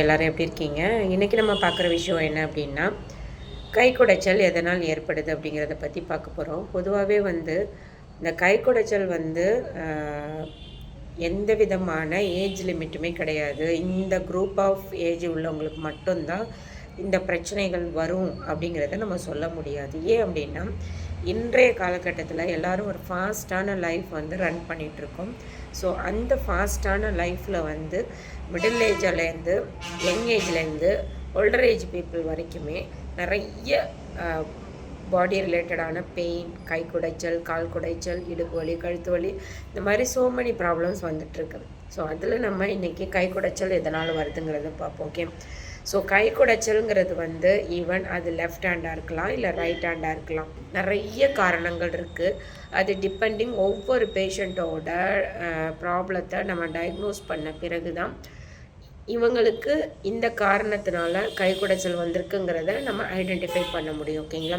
எல்லோரும் எப்படி இருக்கீங்க? இன்றைக்கி நம்ம பார்க்குற விஷயம் என்ன அப்படின்னா கை குடைச்சல் எதனால் ஏற்படுது அப்படிங்கிறத பற்றி பார்க்க போகிறோம் பொதுவாகவே வந்து இந்த கை குடைச்சல் வந்து எந்த விதமான ஏஜ் லிமிட்டுமே கிடையாது. இந்த குரூப் ஆஃப் ஏஜ் உள்ளவங்களுக்கு மட்டும்தான் இந்த பிரச்சனைகள் வரும் அப்படிங்கிறத நம்ம சொல்ல முடியாது. ஏன் அப்படின்னா இன்றைய காலகட்டத்தில் எல்லோரும் ஒரு ஃபாஸ்ட்டான லைஃப் வந்து ரன் பண்ணிகிட்ருக்கோம் ஸோ அந்த ஃபாஸ்ட்டான லைஃப்பில் வந்து மிடில் ஏஜ்லேருந்து யங் ஏஜ்லேருந்து ஓல்டர் ஏஜ் பீப்புள் வரைக்குமே நிறைய பாடி ரிலேட்டடான பெயின் கை குடைச்சல் கால் குடைச்சல் இடுப்பு வலி கழுத்து வலி இந்த மாதிரி சோ மெனி ப்ராப்ளம்ஸ் வந்துட்டுருக்கு. ஸோ அதில் நம்ம இன்றைக்கி கை குடைச்சல் எதனால் வருதுங்கிறத பார்ப்போம் ஓகே ஸோ கை குடைச்சல்ங்கிறது வந்து ஈவன் அது லெஃப்ட் ஹேண்டாக இருக்கலாம் இல்லை ரைட் ஹேண்டாக இருக்கலாம். நிறைய காரணங்கள் இருக்குது அது டிபெண்டிங் ஒவ்வொரு பேஷண்ட்டோட ப்ராப்ளத்தை நம்ம டயக்னோஸ் பண்ண பிறகு தான் இவங்களுக்கு இந்த காரணத்தினால கை குடைச்சல் வந்திருக்குங்கிறத நம்ம ஐடென்டிஃபை பண்ண முடியும் ஓகேங்களா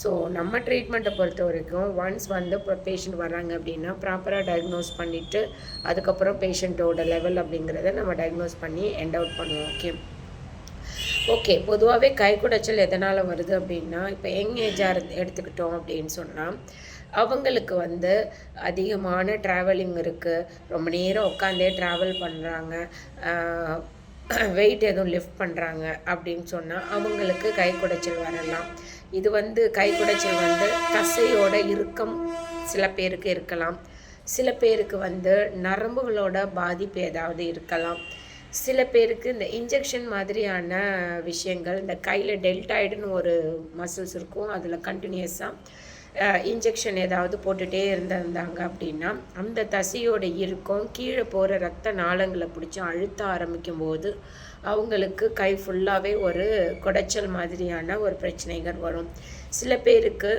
ஸோ நம்ம ட்ரீட்மெண்ட்டை பொறுத்த வரைக்கும் ஒன்ஸ் வந்து இப்போ பேஷண்ட் வராங்க அப்படின்னா ப்ராப்பராக டயக்னோஸ் பண்ணிவிட்டு அதுக்கப்புறம் பேஷண்ட்டோட லெவல் அப்படிங்கிறத நம்ம டயக்னோஸ் பண்ணி எண்ட் அவுட் பண்ணுவோம் ஓகே ஓகே பொதுவாகவே கை குடைச்சல் எதனால் வருது அப்படின்னா இப்போ யங் ஏஜாக எடுத்துக்கிட்டோம் அப்படின்னு சொன்னால் அவங்களுக்கு வந்து அதிகமான ட்ராவலிங் இருக்குது ரொம்ப நேரம் உட்காந்தே ட்ராவல் பண்ணுறாங்க வெயிட் எதுவும் லிஃப்ட் பண்ணுறாங்க அப்படின்னு சொன்னால் அவங்களுக்கு கை குடைச்சல் வரலாம். இது வந்து கை குடைச்சல் வந்து தசையோட இறுக்கம் சில பேருக்கு இருக்கலாம். சில பேருக்கு வந்து நரம்புகளோட பாதிப்பு ஏதாவது இருக்கலாம். சில பேருக்கு இந்த இன்ஜெக்ஷன் மாதிரியான விஷயங்கள் இந்த கையில் டெல்டாய்டுன்னு ஒரு மசில்ஸ் இருக்கும். அதில் கண்டினியூஸாக இன்ஜெக்ஷன் ஏதாவது போட்டுகிட்டே இருந்திருந்தாங்க அப்படின்னா அந்த தசையோட இருக்கும் கீழே போகிற ரத்த நாளங்களை பிடிச்சி அழுத்த ஆரம்பிக்கும் போது அவங்களுக்கு கை ஃபுல்லாகவே ஒரு குடைச்சல் மாதிரியான ஒரு பிரச்சனைகள் வரும். சில பேருக்கு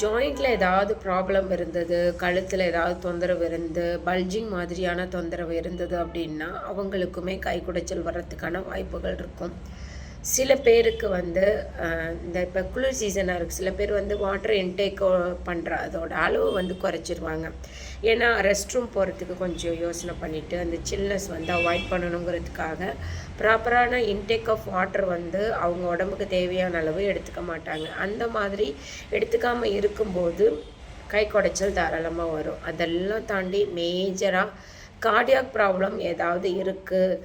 ஜாயிண்டில் ஏதாவது ப்ராப்ளம் இருந்தது கழுத்தில் ஏதாவது தொந்தரவு இருந்து பல்ஜிங் மாதிரியான தொந்தரவு இருந்தது அப்படின்னா அவங்களுக்குமே கை குடைச்சல் வர்றதுக்கான வாய்ப்புகள் இருக்கும். சில பேருக்கு வந்து இந்த இப்போ குளிர் சீசனாக இருக்குது சில பேர் வந்து வாட்டர் இன்டேக் பண்ணுற அதோட அளவு வந்து குறைச்சிருவாங்க. ஏன்னா ரெஸ்ட் ரூம் போகிறதுக்கு கொஞ்சம் யோசனை பண்ணிவிட்டு அந்த சில்னஸ் வந்து அவாய்ட் பண்ணணுங்கிறதுக்காக ப்ராப்பரான இன்டேக் ஆஃப் வாட்டர் வந்து அவங்க உடம்புக்கு தேவையான அளவு எடுத்துக்க மாட்டாங்க. அந்த மாதிரி எடுத்துக்காமல் இருக்கும்போது கை குடைச்சல் தாராளமாக வரும். அதெல்லாம் தாண்டி மேஜராக கார்டியாக் ப்ராப்ளம் ஏதாவது இருக்குது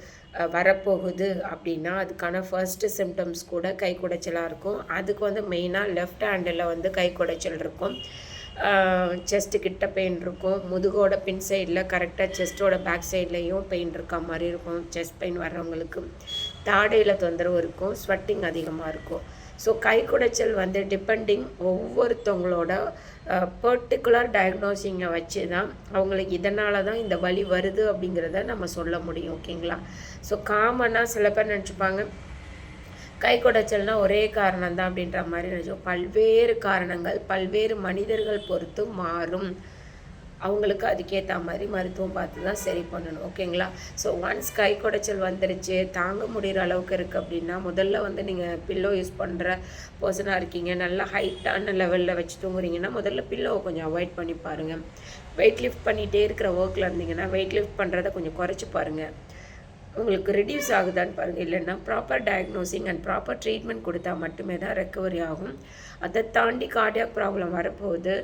வரப்போகுது அப்படின்னா அதுக்கான ஃபர்ஸ்ட்டு சிம்டம்ஸ் கூட கை குடைச்சலாக இருக்கும். அதுக்கு வந்து மெயினாக லெஃப்ட் ஹேண்டில் வந்து கை குடைச்சல் இருக்கும். செஸ்ட்டு கிட்ட பெயின் இருக்கும். முதுகோட பின் சைடில் கரெக்டாக செஸ்ட்டோட பேக் சைட்லேயும் பெயின் இருக்க மாதிரி இருக்கும். செஸ்ட் பெயின் வர்றவங்களுக்கு. தாடையில் தொந்தரவு இருக்கும். ஸ்வெட்டிங் அதிகமாக இருக்கும். ஸோ கை குடைச்சல் வந்து டிபெண்டிங் ஒவ்வொருத்தவங்களோட பர்டிகுலர் டயக்னோசிங்கை வச்சு தான் அவங்களுக்கு இதனால தான் இந்த வலி வருது அப்படிங்கிறத நம்ம சொல்ல முடியும் ஓகேங்களா ஸோ காமனாக சில பேர் நினச்சிப்பாங்க கை குடைச்சல்னால் ஒரே காரணம் தான் அப்படின்ற மாதிரி நினச்சோம் பல்வேறு காரணங்கள் பல்வேறு மனிதர்கள் பொறுத்து மாறும். அவங்களுக்கு அதுக்கேற்ற மாதிரி மருத்துவம் பார்த்து தான் சரி பண்ணணும் ஓகேங்களா ஸோ ஒன்ஸ் கை குடைச்சல் வந்துருச்சு தாங்க முடிகிற அளவுக்கு இருக்குது அப்படின்னா முதல்ல வந்து நீங்கள் பில்லோ யூஸ் பண்ணுற பர்சனாக இருக்கீங்க நல்லா ஹைட்டான லெவலில் வச்சு தூங்குறீங்கன்னா முதல்ல பில்லோவை கொஞ்சம் அவாய்ட் பண்ணி பாருங்கள் வெயிட் லிஃப்ட் பண்ணிகிட்டே இருக்கிற ஒர்க்கில் இருந்தீங்கன்னா வெயிட் லிஃப்ட் பண்ணுறதை கொஞ்சம் குறைச்சி பாருங்கள் உங்களுக்கு ரிடியூஸ் ஆகுதான்னு பாருங்கள் இல்லைன்னா proper diagnosing and proper treatment கொடுத்தா மட்டுமே தான் ரெக்கவரி ஆகும். அதை தாண்டி கார்டியாக் ப்ராப்ளம் வரப்போகுது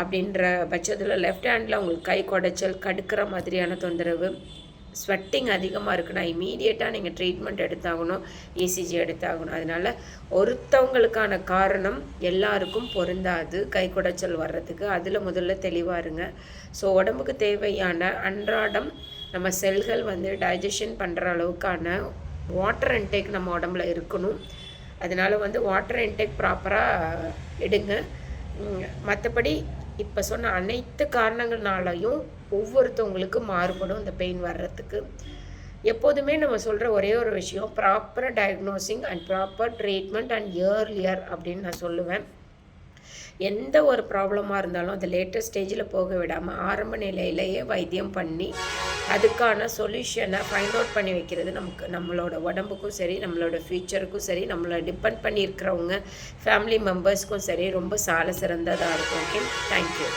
அப்படின்ற பட்சத்தில் லெஃப்ட் ஹேண்டில் உங்களுக்கு கை குடைச்சல் கடுக்கிற மாதிரியான தொந்தரவு ஸ்வெட்டிங் அதிகமாக இருக்குன்னா இமீடியட்டாக நீங்கள் ட்ரீட்மெண்ட் எடுத்தாகணும் இசிஜி எடுத்தாகணும். அதனால் ஒருத்தவங்களுக்கான காரணம் எல்லாருக்கும் பொருந்தாது. கை குடைச்சல் வர்றதுக்கு அதில் முதல்ல தெளிவாக இருங்க. ஸோ உடம்புக்கு தேவையான அன்றாடம் நம்ம செல்கள் வந்து டைஜஷன் பண்ணுற அளவுக்கான வாட்டர் இன்டேக் நம்ம உடம்புல இருக்கணும். அதனால் வந்து வாட்டர் இன்டேக் ப்ராப்பராக எடுங்க. மற்றபடி இப்போ சொன்ன அனைத்து காரணங்கள்னாலையும் ஒவ்வொருத்தவங்களுக்கு மாறுபடும் இந்த பெயின் வர்றதுக்கு. எப்போதுமே நம்ம சொல்கிற ஒரே ஒரு விஷயம் proper diagnosing and proper treatment and earlier அப்படின்னு நான் சொல்லுவேன். எந்த ஒரு ப்ராப்ளமாக இருந்தாலும் அது லேட்டஸ்ட் ஸ்டேஜில் போக விடாமல் ஆரம்ப நிலையிலேயே வைத்தியம் பண்ணி அதுக்கான சொல்யூஷனை ஃபைண்ட் அவுட் பண்ணி வைக்கிறது நமக்கு நம்மளோட உடம்புக்கும் சரி நம்மளோட ஃப்யூச்சருக்கும் சரி நம்மளை டிபெண்ட் பண்ணியிருக்கிறவங்க ஃபேமிலி மெம்பர்ஸ்க்கும் சரி ரொம்ப சால சிறந்ததாக இருக்கும். Okay thank you